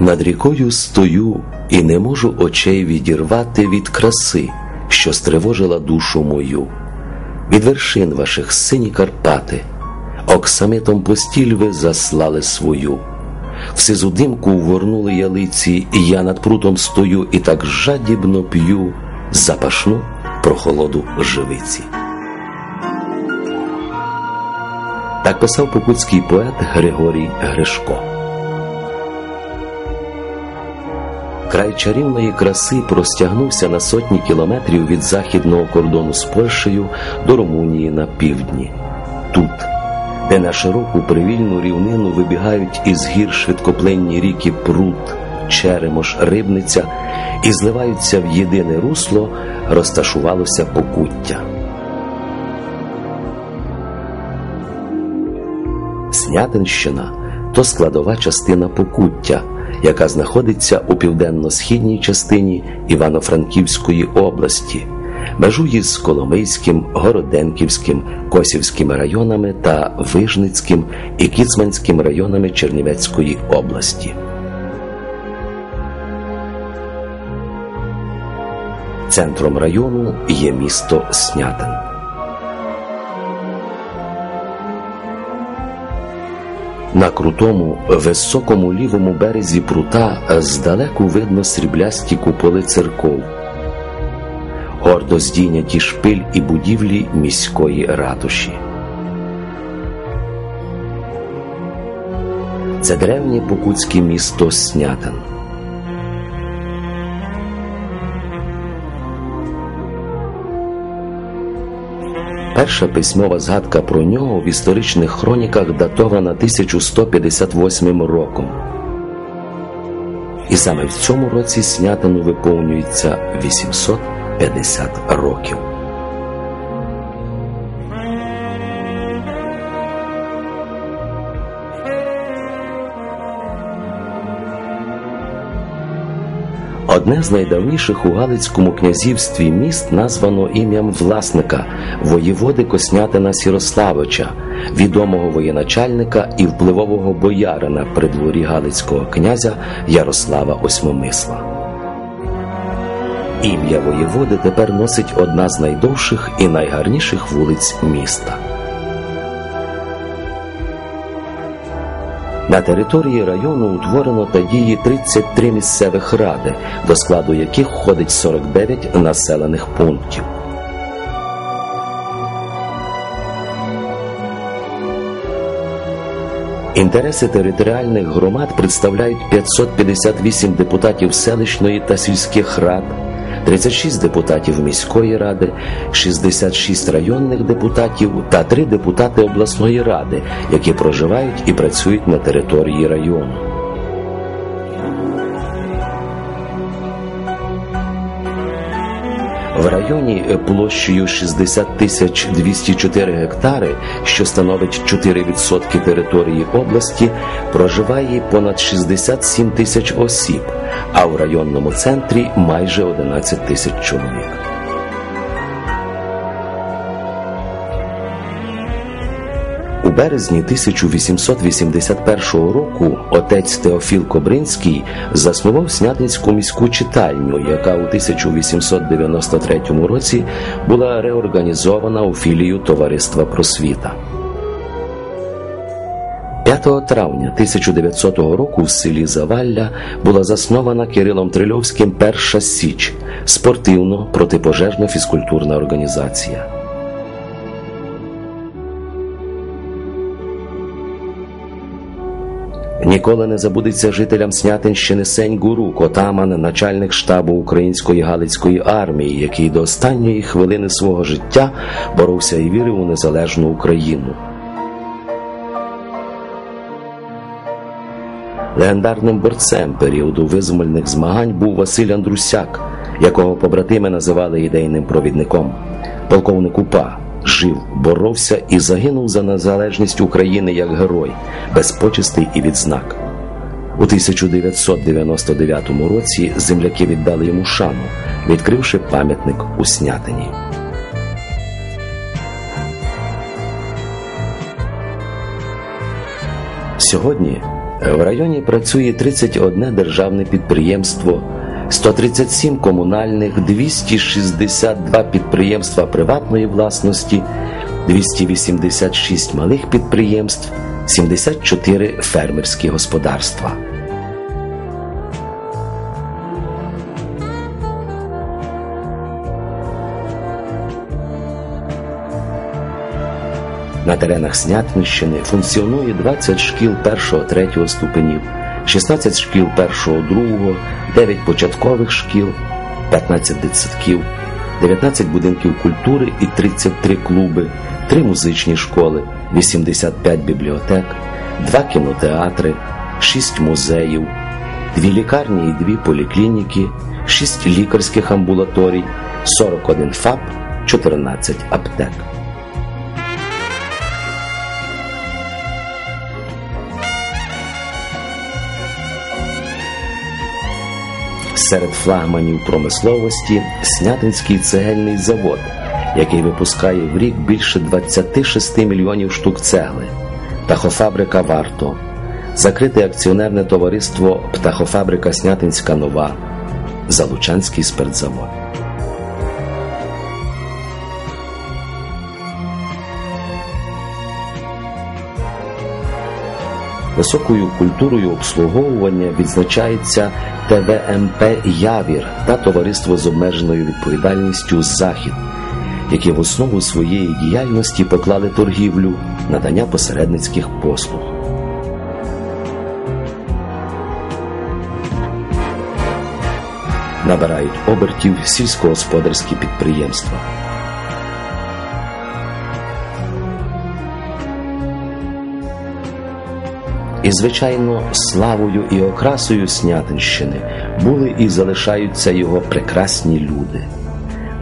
Над рікою стою і не можу очей відірвати від краси, що стривожила душу мою, від вершин ваших сині Карпати, оксамитом постіль ви заслали свою. В сизу димку вгорнули ялиці, і я над прутом стою і так жадібно п'ю запашну прохолоду живиці. Так писав покутський поет Григорій Гришко. Край чарівної краси простягнувся на сотні кілометрів від західного кордону з Польщею до Румунії на півдні. Тут, де на широку привільну рівнину вибігають із гір швидкоплинні ріки Прут, Черемош, Рибниця і зливаються в єдине русло, розташувалося покуття. Снятинщина то складова частина покуття, яка знаходиться у південно-східній частині Івано-Франківської області, межує з Коломийським, Городенківським, Косівськими районами та Вижницьким і Кіцманським районами Чернівецької області. Центром району є місто Снятин. На крутому, високому лівому березі прута здалеку видно сріблясті куполи церков, гордо здійняті шпиль і будівлі міської ратуші. Це древнє покутське місто Снятин. Перша письмова згадка про нього в історичних хроніках датована 1158 роком. І саме в цьому році снятину виповнюється 850 років. Одне з найдавніших у Галицькому князівстві міст названо ім'ям власника воєводи Коснятина Сірославича, відомого воєначальника і впливового боярина при дворі Галицького князя Ярослава Осьмомисла. Ім'я воєводи тепер носить одна з найдовших і найгарніших вулиць міста. На території району утворено та діє 33 місцевих ради, до складу яких входить 49 населених пунктів. Інтереси територіальних громад представляють 558 депутатів селищної та сільських рад. 36 депутатів міської ради, 66 районних депутатів та 3 депутати обласної ради, які проживають і працюють на території району. В районі площею 60 тисяч 204 гектари, що становить 4% території області, проживає понад 67 тисяч осіб, а в районному центрі майже 11 тисяч чоловік. У березні 1881 року отець Теофіл Кобринський заснував Снятинську міську читальню, яка у 1893 році була реорганізована у філію Товариства Просвіта. 5 травня 1900 року в селі Завалля була заснована Кирилом Трильовським Перша Січ спортивно-протипожежно фізкультурна організація. Ніколи не забудеться жителям Снятинщини Сень Гурук, отаман, начальник штабу Української Галицької армії, який до останньої хвилини свого життя боровся і вірив у незалежну Україну. Легендарним борцем періоду визвольних змагань був Василь Андрусяк, якого побратими називали ідейним провідником, полковник УПА жив, боровся і загинув за незалежність України як герой, без почестей і відзнак. У 1999 році земляки віддали йому шану, відкривши пам'ятник у Снятині. Сьогодні В районі працює 31 державне підприємство, 137 комунальних, 262 підприємства приватної власності, 286 малих підприємств, 74 фермерські господарства. На теренах Снятинщини функціонує 20 шкіл 1-3 ступенів, 16 шкіл 1-2, 9 початкових шкіл, 15 дитсадків, 19 будинків культури і 33 клуби, 3 музичні школи, 85 бібліотек, 2 кінотеатри, 6 музеїв, 2 лікарні і 2 поліклініки, 6 лікарських амбулаторій, 41 ФАП, 14 аптек. Серед флагманів промисловості Снятинський цегельний завод, який випускає в рік більше 26 мільйонів штук цегли, птахофабрика Варто, закрите акціонерне товариство Птахофабрика Снятинська Нова, Залучанський спиртзавод. Високою культурою обслуговування відзначається ТВМП Явір та товариство з обмеженою відповідальністю Захід, які в основу своєї діяльності поклали торгівлю, надання посередницьких послуг. Набирають обертів сільськогосподарські підприємства. І, звичайно, славою і окрасою Снятинщини були і залишаються його прекрасні люди.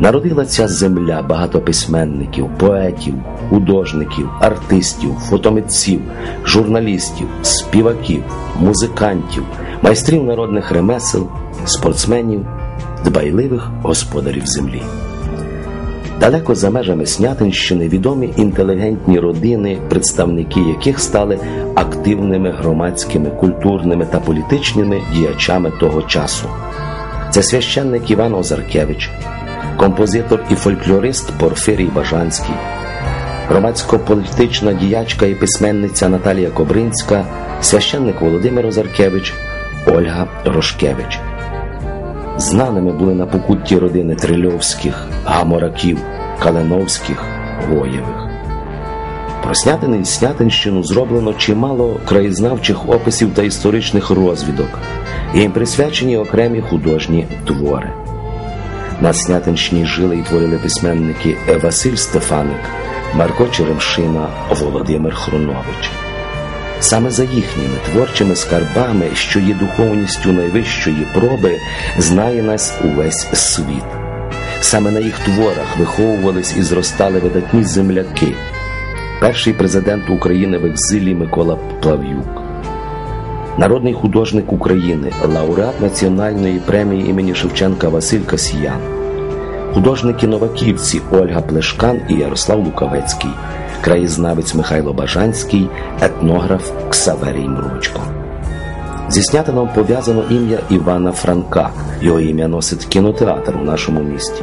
Народила ця земля багато письменників, поетів, художників, артистів, фотомитців, журналістів, співаків, музикантів, майстрів народних ремесел, спортсменів, дбайливих господарів землі. Далеко за межами Снятинщини відомі інтелігентні родини, представники яких стали активними громадськими, культурними та політичними діячами того часу. Це священник Іван Озаркевич, композитор і фольклорист Порфирій Бажанський, громадсько-політична діячка і письменниця Наталія Кобринська, священник Володимир Озаркевич, Ольга Рошкевич. Знаними були на покутті родини Трильовських, Гамораків, Калиновських, Гоєвих. Про Снятини і Снятинщину зроблено чимало краєзнавчих описів та історичних розвідок, їм присвячені окремі художні твори. На Снятинщині жили і творили письменники Василь Стефаник, Марко Черемшина, Володимир Хрунович. Саме за їхніми творчими скарбами, що є духовністю найвищої проби, знає нас увесь світ. Саме на їх творах виховувались і зростали видатні земляки. Перший президент України в екзилі Микола Плав'юк, народний художник України, лауреат Національної премії імені Шевченка Василь Касіян, художники новаківці Ольга Плешкан і Ярослав Лукавецький краєзнавець Михайло Бажанський, етнограф Ксаверій Мручко. Зі Снятином пов'язано ім'я Івана Франка. Його ім'я носить кінотеатр у нашому місті.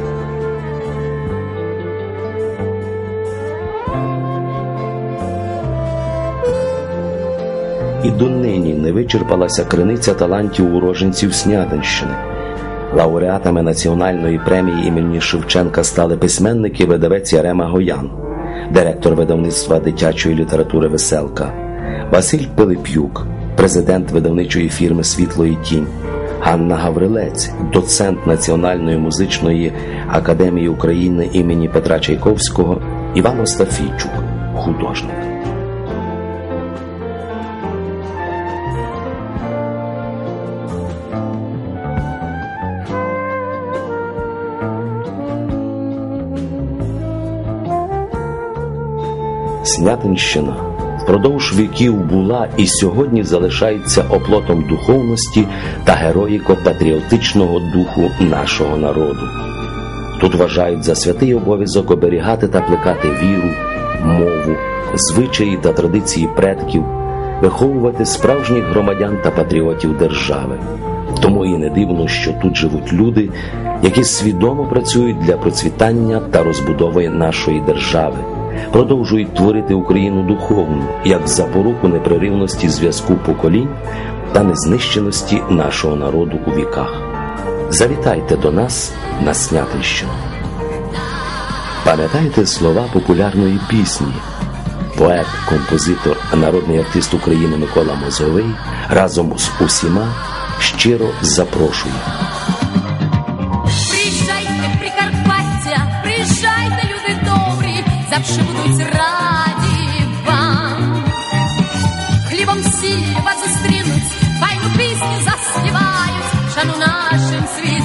І донині не вичерпалася криниця талантів уроженців Снятинщини. Лауреатами національної премії імені Шевченка стали письменники видавець Ярема Гоян директор видавництва дитячої літератури Веселка, Василь Пилип'юк, президент видавничої фірми Світлої тінь, Ганна Гаврилець, доцент Національної музичної академії України імені Петра Чайковського, Іван Остафійчук, художник. Снятинщина впродовж віків була і сьогодні залишається оплотом духовності та героїко-патріотичного духу нашого народу. Тут вважають за святий обов'язок оберігати та плекати віру, мову, звичаї та традиції предків, виховувати справжніх громадян та патріотів держави. Тому і не дивно, що тут живуть люди, які свідомо працюють для процвітання та розбудови нашої держави, продовжують творити Україну духовну як запоруку непреривності зв'язку поколінь та незнищеності нашого народу у віках. Завітайте до нас на Снятинщину. Пам'ятаєте слова популярної пісні? Поет, композитор, народний артист України Микола Мозовий разом з усіма щиро запрошує. Завжди будуть раді вам. Хлібом сіль вас зустрінуть, файну пісню заспівають, шану нашим світлим